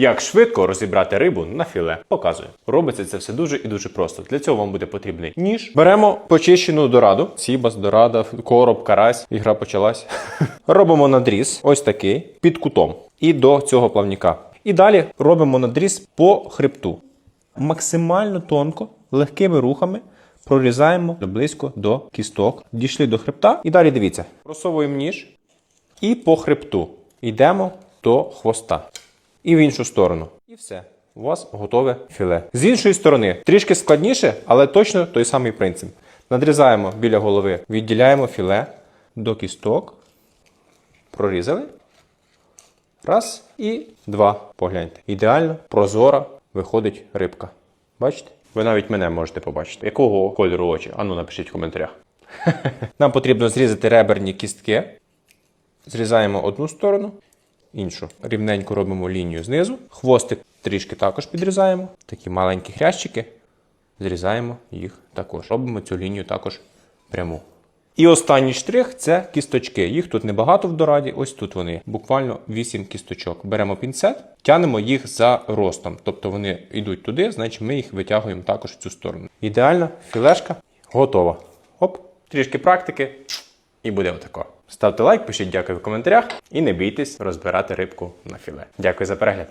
Як швидко розібрати рибу на філе, показую. Робиться це все дуже і дуже просто. Для цього вам буде потрібний ніж. Беремо почищену дораду, сібас, дорада, короб, карась. Ігра почалась. Робимо надріз, ось такий, під кутом. І до цього плавника. І далі робимо надріз по хребту. Максимально тонко, легкими рухами прорізаємо близько до кісток. Дійшли до хребта. І далі дивіться. Просовуємо ніж і по хребту. Йдемо до хвоста. І в іншу сторону. І все. У вас готове філе. З іншої сторони, трішки складніше, але точно той самий принцип. Надрізаємо біля голови, відділяємо філе до кісток. Прорізали. Раз і два. Погляньте. Ідеально, прозора виходить рибка. Бачите? Ви навіть мене можете побачити. Якого кольору очі? Ану, напишіть в коментарях. Нам потрібно зрізати реберні кістки. Зрізаємо одну сторону, іншу. Рівненько робимо лінію знизу. Хвостик трішки також підрізаємо. Такі маленькі хрящики. Зрізаємо їх також. Робимо цю лінію також пряму. І останній штрих це кісточки. Їх тут небагато в дораді. Ось тут вони. Буквально 8 кісточок. Беремо пінцет, тянемо їх за ростом. Тобто вони йдуть туди, значить ми їх витягуємо також в цю сторону. Ідеально, філешка готова. Оп, трішки практики, і буде отако. Ставте лайк, пишіть дякую в коментарях і не бійтесь розбирати рибку на філе. Дякую за перегляд.